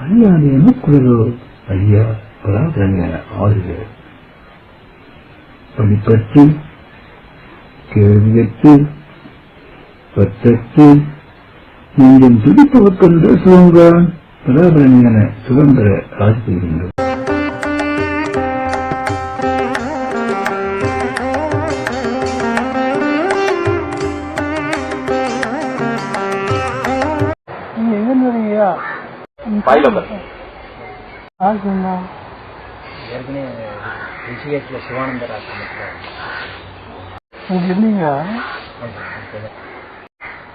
அல்லாது எனக்குள்ளதோ ஐயா பராதரங்க ஆறுக. படிப்பற்று கேள்வியற்று பற்றற்று நீங்கள் துடிப்பவர்க்கென்ற சுதந்திர பராபரணியான சுதந்திர ஆசி ரிஷிகேஷில் சிவானந்தர் ஆசிரமத்தில்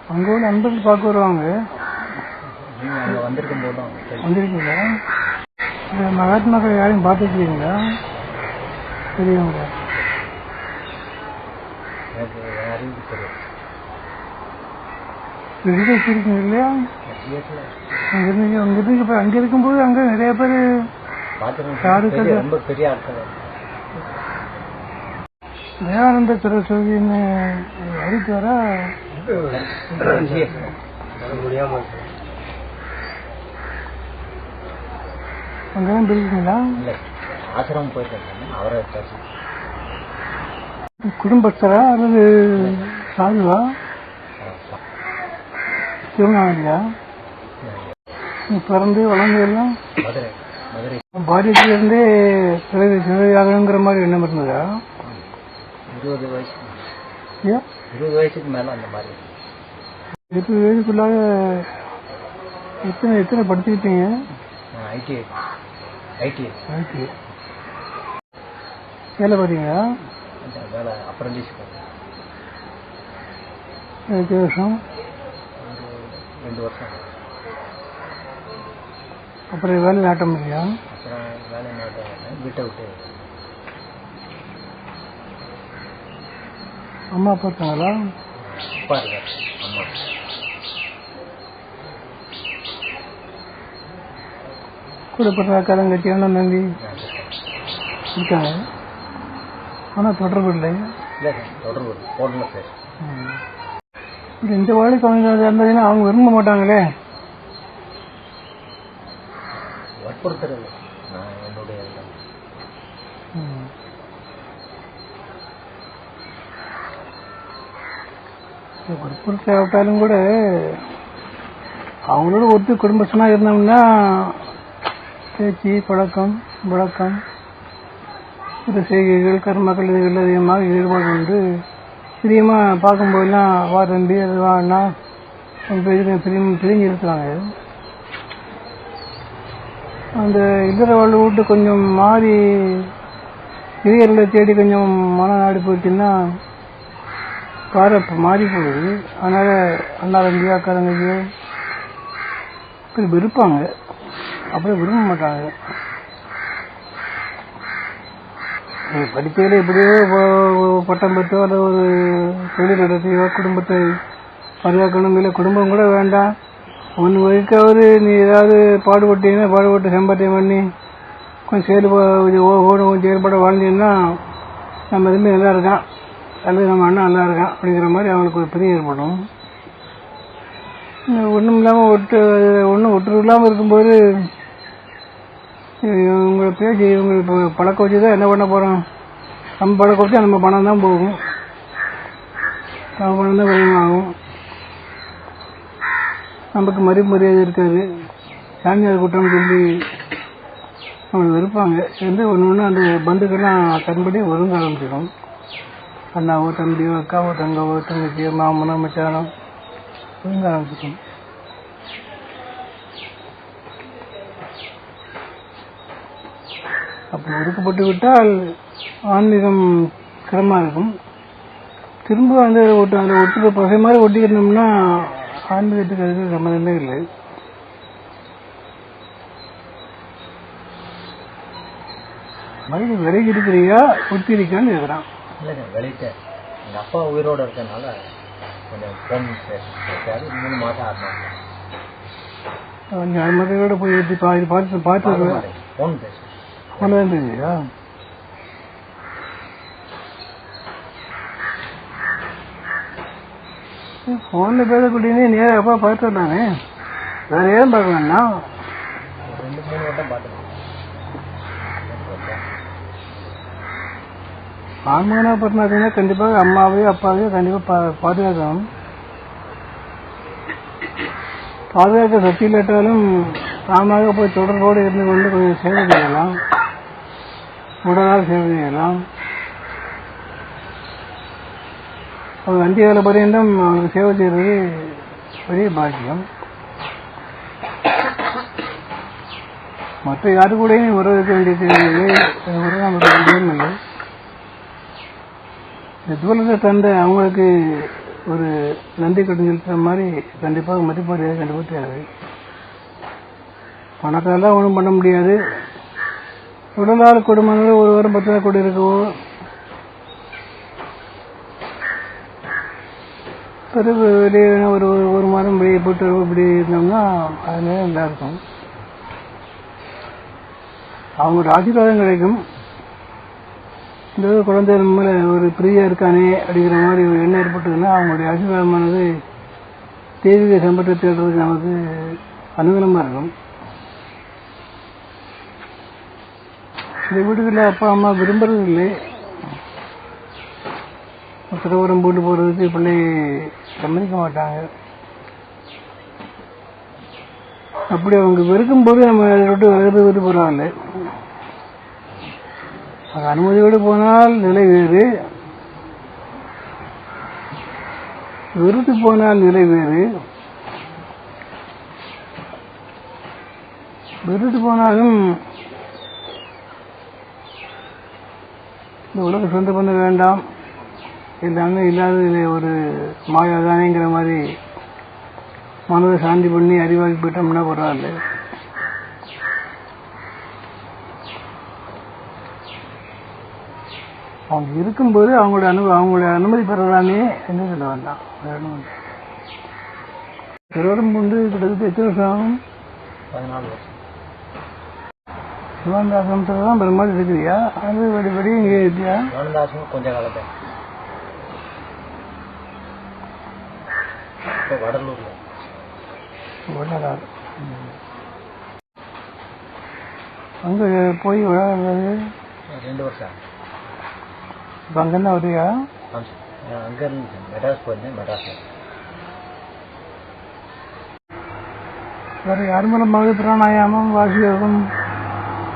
அங்க நண்பர்கள் பார்க்க வருவாங்க. அங்கே வந்திருக்கும் போதும் வந்திருக்கீங்களா? மகாத்மாக்கள் யாரையும் பார்த்துருக்கீங்களா? தெரியுங்களா? எனக்கு அறிவு தெரியும் வெளியே வச்சிருக்கீங்க இல்லையா ரிஷிகேஷில் அங்க இருந்தீங்க அங்க இருந்தீங்க இப்ப அங்க இருக்கும்போது அங்க நிறைய பேர் கதை? ரொம்ப பெரிய ஆட்கள். தயானந்த சரஸ்வதினு அறிவித்து வர அங்கதான் போயிருக்கீங்களா? இல்லை. ஆசிரமம் போயிருக்கேன். அவரை வச்சாச்சு. குடும்பஸ்தரா அல்லது சாதுவா? திருவண்ணாமலையா நீ பிறந்து வளர்ந்து எல்லாம் பாரியத்திலிருந்தே பிறகு சிறையாகணுங்கிற மாதிரி எண்ணம் இருந்ததா? இருபது வயசு. இருபது வயசுக்கு மேலே அந்த மாதிரி. எட்டு வயதுக்குள்ளாக எத்தனை எத்தனை படிச்சுக்கிட்டீங்க? ஐடி ஐடி ஓகே வேலை பார்த்தீங்களா? வேலை அப்ரண்டிஸ் வருஷம்? ரெண்டு வருஷம். அப்புறம் வேலை நாட்டம் இல்லையா? அப்புறம் வேலை நாட்டம் வீட்டை விட்டு அம்மா அப்பா இருக்காங்களா? அப்பா இருக்கார் அம்மா. கூட பிறந்த அக்காரங்கச்சி அண்ணன் தம்பி இருக்காங்க. ஆனால் தொடர்பு இல்லை இல்லை தொடர்பு போடல சார். இந்த வாழை குழந்தை இருந்ததுன்னா அவங்க விரும்ப மாட்டாங்களே வற்புறுத்துறது நான் என்னுடைய இதுதான். ம். இது வற்புறுத்தாவிட்டாலும் கூட அவங்களோட ஒத்து குடும்பஸ்தனா இருந்தோம்னா பேச்சு பழக்கம் வழக்கம் செய்கைகள் கர்மக்கள் இதுகள் அதிகமாக ஈடுபாடு உண்டு பிரியமாக பார்க்கும்போதெல்லாம் வா தம்பி அது வா அண்ணா பிரிஞ்சு பிரிஞ்சு இருக்கிறாங்க. அந்த இதர வாழ்வு விட்டு கொஞ்சம் மாறி இளையர்களை தேடி கொஞ்சம் மனநாடு போயிடுச்சுன்னா பாறை இப்போ மாறி போகுது. அதனால் அண்ணா தம்பி அக்கா தங்கச்சியோ இப்படி விருப்பாங்க அப்படியே விரும்ப மாட்டாங்க. நீ எப்படியோ பட்டம் பெற்றோ அல்லது ஒரு தொழில் நடத்தியோ குடும்பத்தை பாதுகாக்கணும் இல்லை குடும்பம் கூட வேண்டாம். ஒன்று வரைக்காவது நீ ஏதாவது பாடுபட்டீங்கன்னா பாடுபட்டு சம்பாத்தியம் பண்ணி கொஞ்சம் செயல்பட ஓடும் கொஞ்சம் செயல்பட வாழ்ந்தீங்கன்னா நம்ம எதுவுமே நல்லா இருக்கான். அல்லது நம்ம அண்ணன் நல்லா இருக்கான் அப்படிங்கிற மாதிரி அவங்களுக்கு ஒரு பிரியம் ஏற்படும். ஒன்றும் இல்லாமல் ஒட்டு ஒன்றும் ஒற்று இல்லாமல் இருக்கும்போது இவங்களை பேச்சு இவங்க இப்போ பழக்க வச்சு தான் என்ன பண்ண போகிறோம் நம்ம பழக்க வச்சு நம்ம பணம் தான் போகும். நம்ம பணம் தான் ஆகும். நமக்கு மதிப்பு மரியாதை இருக்காது. சாமியார் கூட்டம் சொல்லி அவங்க இருப்பாங்க வந்து ஒன்று ஒன்று அந்த பந்துக்கெல்லாம் கண்படி ஒதுங்க ஆரம்பிச்சிடும். அண்ணாவோ தம்பியோ அக்காவோ தங்கவோ தங்கச்சியோ மாமனோ மச்சானோ ஒதுங்க ஆரம்பிச்சிடும். அப்படி ஒடுக்கப்பட்டு விட்டால் ஆன்மீகம் கிடமாக இருக்கும் திரும்ப அந்த ஒட்டு அந்த ஒட்டுற பகை மாதிரி ஒட்டிக்கிட்டோம்னா ஆன்மீகத்துக்கு அதுக்கு சம்மந்தமே இல்லை. மனித விலகி இருக்கிறியா ஒட்டி இருக்கான்னு இருக்கிறான் இல்லைங்க விளையிட்டேன் எங்கள் அப்பா உயிரோடு இருக்கனால கொஞ்சம் ஃபோன் மூணு மாதம் ஆறு மாதம் அது மாதிரி போய் பார்த்து பார்த்து ஃபோன் பேசுறேன் ஒன்று தெரியுதா ஃபோனில் பேசக்கூடியனே நேராக அப்பா பார்த்து வந்தானே? வேற ஏன் பார்க்க வேண்டாம் ஒரு ரெண்டு மூணு வட்டம் பார்த்துருக்கேன் ஆண்மகனாக பிறந்தாச்சுன்னா கண்டிப்பாக அம்மாவையும் அப்பாவையும் கண்டிப்பாக பா பாதுகாக்கணும். பாதுகாக்க சக்தி இல்லாட்டாலும் தாமாக போய் தொடர்போடு இருந்து கொண்டு கொஞ்சம் சேவை செய்யலாம். உடலால் சேவை செய்யலாம் அவங்க கால பரியந்தம் அவருக்கு சேவை செய்கிறது பெரிய பாக்கியம். மற்ற யாரு கூடயும் உறவு வேண்டிய தேவையில்லை உறவு நமக்கு இல்லை. இந்த தந்த அவங்களுக்கு ஒரு நன்றி கடன் செலுத்துற மாதிரி கண்டிப்பாக மதிப்பாடு கண்டிப்பாக தேவை. பணத்தாலாம் ஒன்றும் பண்ண முடியாது. உடலால் குடும்பங்கள் ஒரு வாரம் பத்து நாள் கூட இருக்கவோ பிறகு வெளியே ஒரு ஒரு- ஒரு மாதம் வெளியே போட்டு இப்படி இருந்தோம்னா அதுல நல்லா இருக்கும். அவங்களோட ஆசீர்வாதம் கிடைக்கும். இந்த குழந்தைகள் மேல ஒரு பிரியா இருக்கானே அப்படிங்கிற மாதிரி ஒரு எண்ணம் ஏற்பட்டதுன்னா அவங்களுடைய ஆசீர்வாதமானது தெய்வீக சம்பட்டத்தை தேடுறதுக்கு நமக்கு அனுகூலமாக இருக்கும். சில வீடுகளில் அப்பா அம்மா விரும்புறது இல்லை திருவரம் போட்டு போகிறதுக்கு பிள்ளை சம்மதிக்க மாட்டாங்க. அப்படி அவங்க வெறுக்கும்போது நம்ம அதை விட்டு விலகிறது பரவாயில்ல அது அனுமதியோடு போனால் நிலை வேறு. வெறுத்து போனால் நிலை வேறு. வெறுத்து போனாலும் இந்த உலக சொந்த பந்தம் வேண்டாம். எல்லாமே இல்லாத ஒரு மாயாதானேங்கிற மாதிரி மனதை சாந்தி பண்ணி அறிவாகி போயிட்டோம்னா பரவாயில்ல. அவங்க இருக்கும்போது அவங்களோட அனு அவங்களுடைய அனுமதி பெறலாமே என்ன சொல்ல வேண்டாம். வேற திருவரம் கொண்டு கிட்டத்தட்ட எத்தனை வருஷம் ஆகும்? பதினாலு வருஷம். சிவானந்தாசிரமத்தில் தான் பெரும்பாலும் இருக்கிறியா? அது வெடி வெடி இங்கே இருக்கியா? ஆனந்தாசமும் கொஞ்ச காலத்தை. வடலூர்ல. அங்கே போய் விளையாடுறது? ரெண்டு வருஷம். இப்போ அங்கேருந்து. நான் அங்க இருந்து மெட்ராஸ் போயிருந்தேன் மெட்ராஸ்ல. வேற யார் மூலமாக பிராணாயாமம் வாசியோகம்?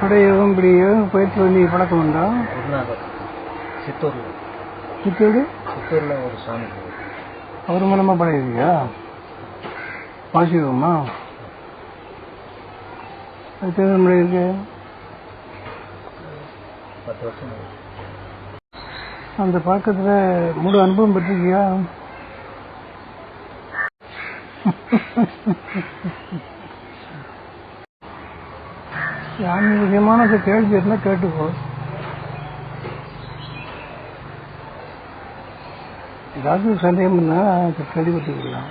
படையோகம் இப்படி பயிற்சி பண்ணி பழக்கம் உண்டா? சித்தூர்ல. சித்தோடு சித்தூர்ல ஒரு சாமி அவர் மூலமா அது முறை இருக்கு? பத்து வருஷம். அந்த பழக்கத்துல முழு அனுபவம் பெற்றிருக்கியா? யானை விஷயமான கேள்வி இருந்தா கேட்டுக்கோ. ஏதாவது சந்தேகம் இருந்தா கேள்விப்பட்டுக்கலாம்.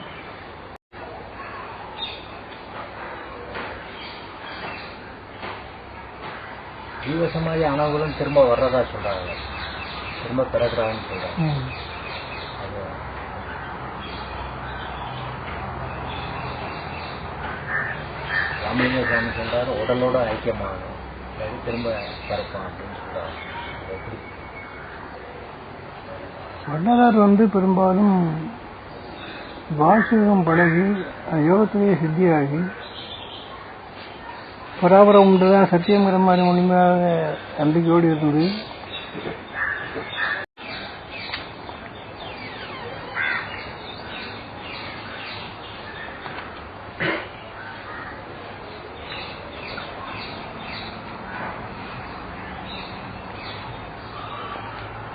ஜீவ சமாதி ஆனவங்களும் திரும்ப வர்றதா சொல்றாங்க. திரும்ப பிறகுறாங்கன்னு சொல்றாங்க. ராமலிங்க சாமி சொல்றாரு உடலோட ஐக்கியமாகணும். அதாவது திரும்ப பிறப்பான் அப்படின்னு சொல்றாரு. வள்ளலார் வந்து பெரும்பாலும் வாசகம் பழகி யோகத்திலேயே சித்தியாகி பராபரம் உண்டுதான் சத்தியங்கிற மாதிரி முழுமையாக நம்பிக்கையோடு இருந்து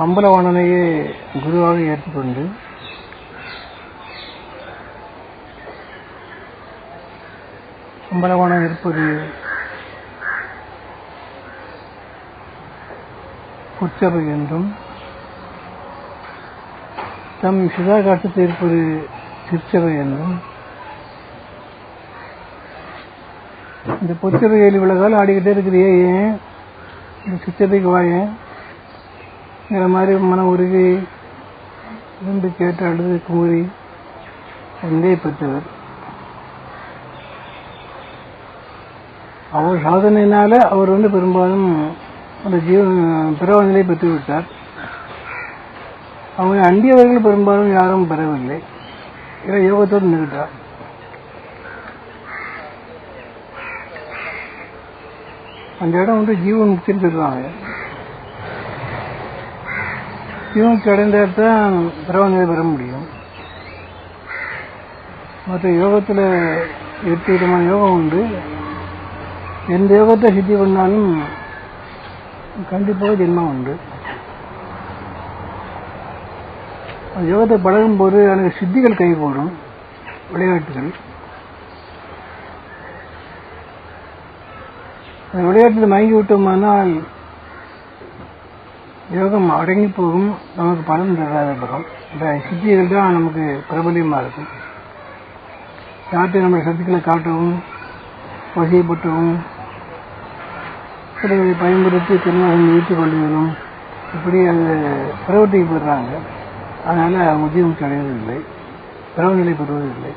அம்பலவாணனையே குருவாக ஏற்றுக்கொண்டு அம்பலவாணன் இருப்பது பொச்சபை என்றும் தம் சிதாகாட்டத்தை இருப்பது சிற்சபை என்றும் இந்த பொச்சபைகள் ஏழு காலம் ஆடிக்கிட்டே இருக்கிறியே ஏன்? இந்த சிற்றபைக்கு வாயேங்கிற மாதிரி மன உறுதி இருந்து கேட்டு அழுது கூறி வந்தே பெற்றவர். அவர் சாதனையினால அவர் வந்து பெரும்பாலும் அந்த ஜீவ பிறவ நிலை பெற்று விட்டார் அவங்க அண்டியவர்கள் பெரும்பாலும் யாரும் பெறவில்லை. இதை யோகத்தோடு நின்றுட்டார். அந்த இடம் வந்து ஜீவன் முக்தின்னு சொல்லுவாங்க. இவன் அடைந்த தான் பெற முடியும். மற்ற யோகத்தில் எட்டு விதமான யோகம் உண்டு. எந்த யோகத்தை சித்தி பண்ணாலும் கண்டிப்பாக ஜென்மம் உண்டு. அந்த யோகத்தை பழகும்போது எனக்கு சித்திகள் கை போடும் விளையாட்டுகள். அந்த விளையாட்டில் மயங்கி விட்டோமானால் யோகம் அடங்கி போகும் நமக்கு பலன் தராத பலம் இந்த சித்திகள் தான் நமக்கு பிரபலியமாக இருக்கும். யார்கிட்ட நம்முடைய சக்திகளை காட்டவும் வசியப்பட்டவும் சிலரை பயன்படுத்தி திருமணம் ஈட்டுக் கொள்வதும் இப்படி அது பிரவர்த்திக்கு போடுறாங்க அதனால் அவங்க உத்தியோகம் அடைவதில்லை பிறவநிலை பெறுவதில்லை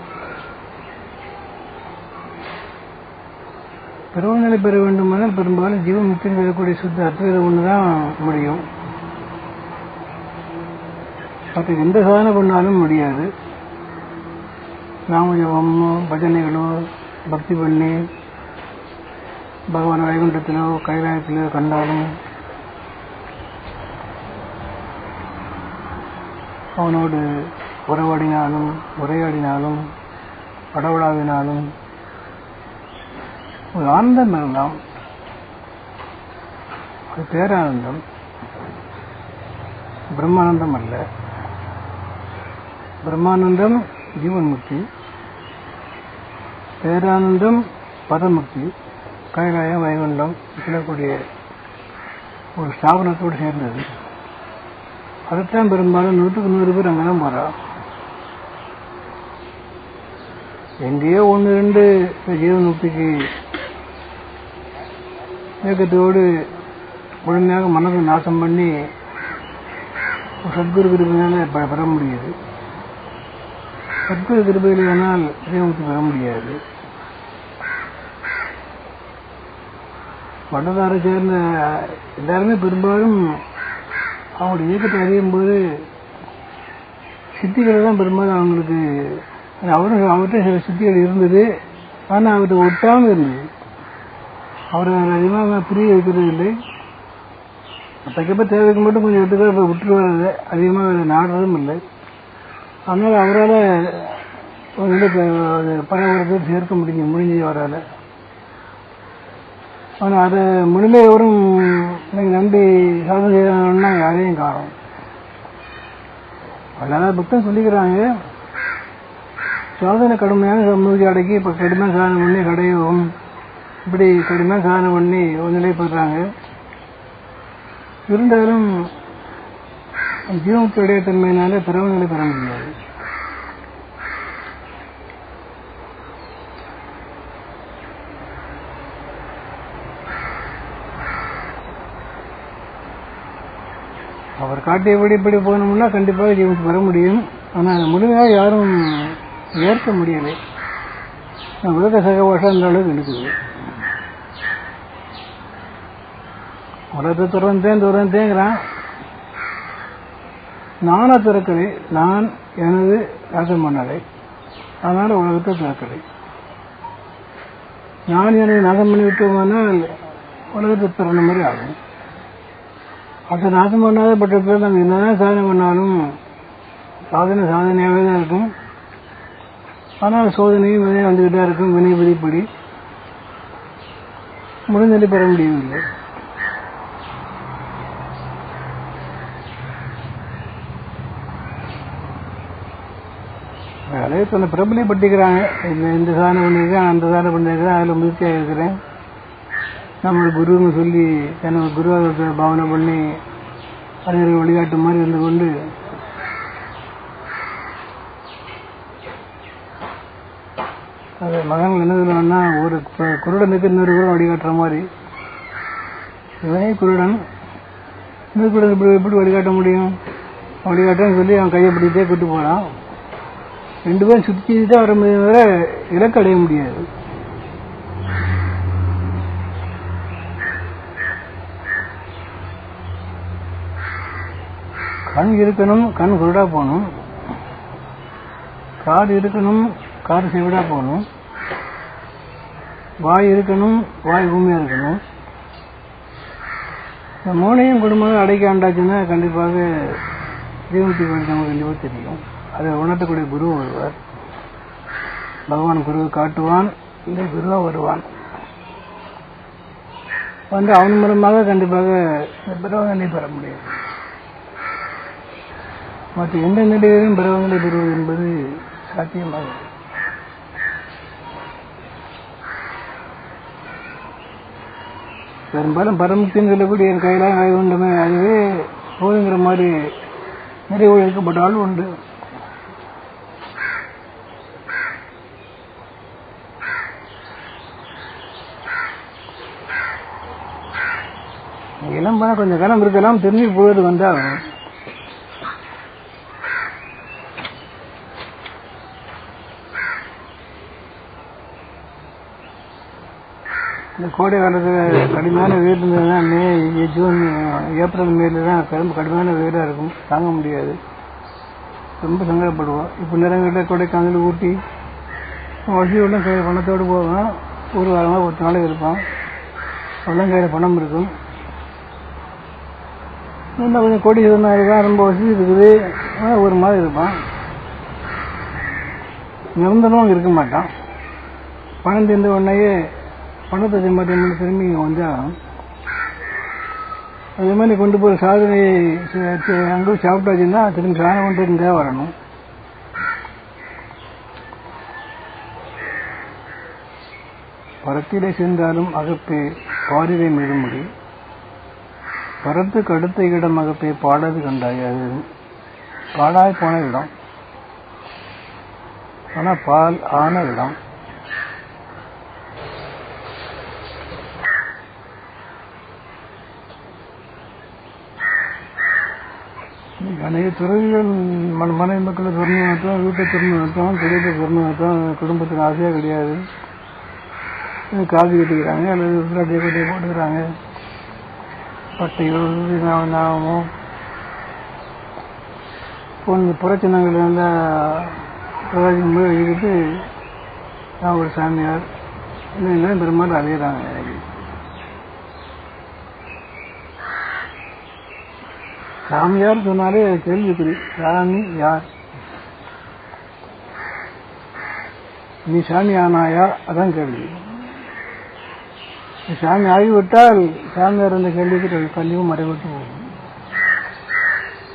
பிறவநிலை பெற வேண்டுமானால் பெரும்பாலும் ஜீவன் முக்தி பெறக்கூடிய சுத்த அத்வைதம் ஒன்று தான் முடியும். மற்ற எந்த சாதனை பண்ணாலும் முடியாது. நாம ஜபமோ பஜனைகளோ பக்தி பண்ணி பகவான் வைகுண்டத்திலோ கைலாயத்திலோ கண்டாலும் அவனோடு உறவாடினாலும் உரையாடினாலும் படவிடாவினாலும் ஒரு ஆனந்தம் இருந்தால் அது பேரானந்தம் பிரம்மானந்தம் அல்ல. பிரம்மானந்தம் ஜீவன் முக்தி பேரானந்தம் பதமுக்தி. கைலாயம் வைகுண்டம் சொல்லக்கூடிய ஒரு ஸ்தாபனத்தோடு சேர்ந்தது. அதைத்தான் பெரும்பாலும் நூற்றுக்கு நூறு பேர் அங்கே தான் போகிறா எங்கேயோ ஒன்று ரெண்டு ஜீவன்முக்திக்கு ஜீவன் முக்திக்கு இயக்கத்தோடு முழுமையாக மனதை நாசம் பண்ணி ஒரு சத்குரு விரும்பினால பெற முடியுது. சத்குரு கிருபையில் வேணால் ஜீவமுக்தி பெற முடியாது. வடதாரை சேர்ந்த எல்லாருமே பெரும்பாலும் அவங்களுடைய இயக்கத்தை அறியும் போது சித்திகளை தான் பெரும்பாலும் அவங்களுக்கு அவரும் அவர்கிட்ட சில சித்திகள் இருந்தது ஆனால் அவர்கிட்ட ஒட்டாமல் இருந்தது. அவரை அதிகமாக புரிய வைக்கிறது இல்லை. தக்கப்ப தேவைக்கு மட்டும் கொஞ்சம் எடுத்துக்க விட்டுட்டு வர்றது அதிகமாக நாடுறதும் இல்லை. அதனால் அவரால் ஒரு இது பல ஒரு பேர் சேர்க்க முடிஞ்சு முடிஞ்சது அவரால். ஆனால் அதை முழுமையோரும் எனக்கு நம்பி சாதனை செய்யணும்னா யாரையும் காரணம் அல்லாத புத்தகம் சொல்லிக்கிறாங்க சாதனை கடுமையான சமூகத்தை அடக்கி இப்போ கடுமையாக சாதனை பண்ணி கடையவும் இப்படி கடுமையாக சாதனை பண்ணி ஒரு நிலைப்படுறாங்க இருந்தாலும் ஜீவத்துடைய தன்மையினாலே பிறவு நிலை பெற முடியாது. அவர் காட்டியபடி இப்படி போனோம்னா கண்டிப்பாக ஜீவனுக்கு வர முடியும். ஆனால் அதை முழுமையாக யாரும் ஏற்க முடியலை. உலக சகவாசம் அந்த அளவுக்கு இருக்குது. உலகத்தை துறந்தேன் துறந்தேங்கிறான். நானா திறக்கலை நான் எனது ராஜமன்னரை பண்ணலை அதனால உலகத்தை திறக்கலை. நான் எனது நாசம் பண்ணி விட்டோமானால் உலகத்தை பிறந்த மாதிரி ஆகும். அதை நாசம் பண்ணாத பட்ட பேர் நம்ம என்னதான் சாதனை பண்ணாலும் சாதனை சாதனையாகவே தான் இருக்கும். ஆனால் சோதனையும் வினை வந்துக்கிட்டே இருக்கும் வினை விதிப்படி. முடிஞ்சலி பெற முடியவில்லை. அதே சொன்ன பிரபலியப்பட்டிக்கிறாங்க இந்த இந்த சாதனை பண்ணியிருக்கேன் அந்த சாதனை பண்ணியிருக்கிறேன் அதில் முயற்சியாக இருக்கிறேன். நம்ம குருன்னு சொல்லி தன்னோட குருவாக பாவனை பண்ணி அறிஞர்கள் வழிகாட்டு மாதிரி இருந்து கொண்டு அது மகன்கள் என்ன சொல்லுவாங்கன்னா ஒரு குருடனுக்கு இன்னொரு குருடன் வழிகாட்டுற மாதிரி. இவனே குருடன். இன்னொரு குருடன் எப்படி எப்படி வழிகாட்ட முடியும்? வழிகாட்டுன்னு சொல்லி அவன் கையை பிடித்தே கூட்டு போனான் ரெண்டு பேரும் சுற்றி தான் வர முடியும் இலக்கு அடைய முடியாது. கண் இருக்கணும் கண் குருடா போகணும். கார் இருக்கணும் கார் செவிடா போகணும். வாய் இருக்கணும் வாய் பூமியா இருக்கணும். இந்த மூணையும் குடும்பம் அடைக்க ஆண்டாச்சுன்னா கண்டிப்பாக ஜீவன் வேண்டி நமக்கு கண்டிப்பாக தெரியும். அதை உணர்த்தக்கூடிய குரு வருவார் பகவான் குருவை காட்டுவான் இந்த குருவா வருவான். வந்து அவன் மூலமாக கண்டிப்பாக இந்த பெற முடியும். மற்ற எந்த நிலையிலும் பிரபங்களை பெறுவது என்பது சாத்தியமாகும். பெரும்பாலும் பரமுக்தின்னு சொல்லக்கூடிய என் கையெல்லாம் ஆய் உண்டுமே அதுவே போதுங்கிற மாதிரி நிறைவு எடுக்கப்பட்டாலும் உண்டு. என்ன பண்ண கொஞ்சம் கனம் இருக்கலாம் திரும்பி போவது வந்தாகும் இந்த கோடை காலத்தில் கடுமையான வெயில் இருந்ததுன்னா மே ஜூன் ஏப்ரல் மேல தான் கரும்பு கடுமையான வெயிலாக இருக்கும். தாங்க முடியாது. ரொம்ப சங்கடப்படுவோம். இப்போ நேரங்களில் கொடைக்கானல் ஊட்டி வசதியோட கையில் பணத்தோடு போவேன் ஒரு வாரமாக பத்து நாளைக்கு இருப்பான் அவ்வளோ கையில் பணம் இருக்கும். இன்னும் கொஞ்சம் கோடி இருக்கான் ரொம்ப வசதி இருக்குது. ஆனால் ஒரு மாதிரி இருப்பான். நிரந்தரமாக இருக்க மாட்டான். பணம் தீர்ந்த உடனேயே பணத்தை சம்பாத்தியம் பண்ணி திரும்பி இங்க அதே மாதிரி கொண்டு போய் சாதனை அங்கே சாப்பிட்டாச்சுன்னா திரும்பி சாதனை கொண்டு இருந்தா வரணும். பரத்திலே சென்றாலும் அகப்பே பாரிதை முடியும் பரத்துக்கு அடுத்த இடம் அகப்பே பாடது கண்டாய் அது பாடாய் போன இடம். ஆனால் பால் ஆன இடம். அநேக துறைகள் மன மனை மக்களை திறந்து நடத்தோம் வீட்டை திறந்து நடத்தோம் தொழிலை திறந்து நடத்தோம் குடும்பத்துக்கு ஆசையாக கிடையாது. காது கட்டிக்கிறாங்க அல்லது விளையாட்டு கட்டியை போட்டுக்கிறாங்க. பட்டையோ நாம- போன்ற புறச்சின்னங்கள் நல்லா இருந்து நான் ஒரு சாமியார். இல்லைன்னா பெரும்பாலும் அலையிறாங்க சாமியார் சொன்னாலே கேள்விக்குறி. சாமி யார்? நீ சாமி ஆனாயா அதான் கேள்வி. சாமி ஆகிவிட்டால் சாமியார் அந்த கேள்விக்கு கல்வியும் மறைவிட்டு போகும்.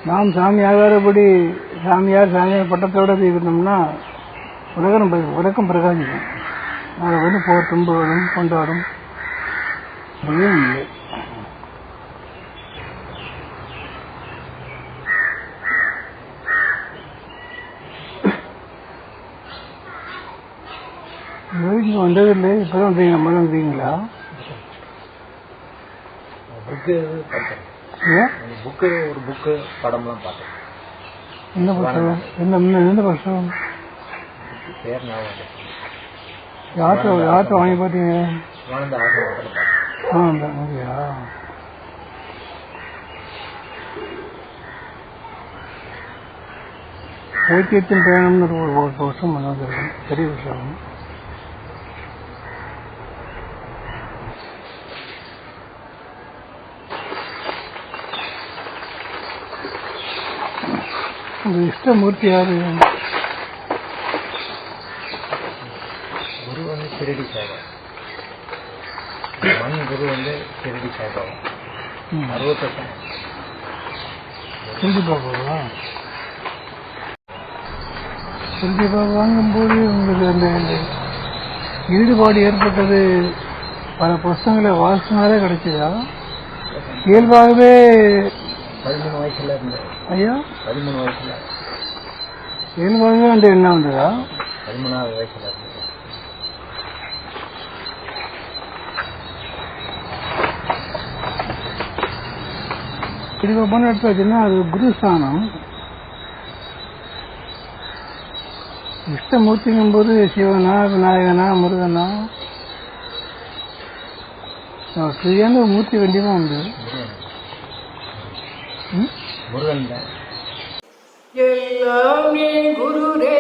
நாம் சாமி ஆகாதபடி சாமியார் சாமியார் பட்டத்தோட இருந்தோம்னா உலகம் உலகம் பிரகாசிக்கும். அதை வந்து போ துன்புகளும் கொண்டாடும். அதுவே இல்லை. இங்க வந்ததில்லை. இப்பதான் வந்தீங்க முதல்ல வந்தீங்களா? புக்கு ஒரு புக்கு படம்லாம் பார்த்தேன். என்ன புத்தகம் என்ன என்ன- புத்தகம் பேர். யார்கிட்ட யார்கிட்ட வாங்கி பார்த்தீங்க? ஆ மாதிரியா? ஐக்கியத்தின் பயணம்னு ஒரு வருஷம் பெரிய விஷயம். உங்க இஷ்டமூர்த்தி யாரு? குரு வந்து சிரடி சாய்பாபா. மண் குரு வந்து சிரடி சாய்பாபா. ம். அறுபத்தெட்டு. செஞ்சு பார்ப்போமா செஞ்சு வாங்கும்போது உங்களுக்கு அந்த ஈடுபாடு ஏற்பட்டது பல புஸ்தகங்களை வாசினாலே கிடைச்சதா? இயல்பாகவே பதிமூணு வயசுல இருந்து. ஐயா. பதிமூணு வயசுல. எனக்கு வந்து வேண்டிய என்ன வந்ததா? பதிமூணாவது வயசுல இருந்து. இதுக்கு பண்ண எடுத்து வச்சுன்னா அது குருஸ்தானம். இஷ்டமூர்த்திங்கும் போது சிவனா விநாயகனா முருகனா? சரியான ஒரு மூர்த்தி கண்டிப்பா உண்டு? முருகன் தான். எல்லாம் எல்லாம்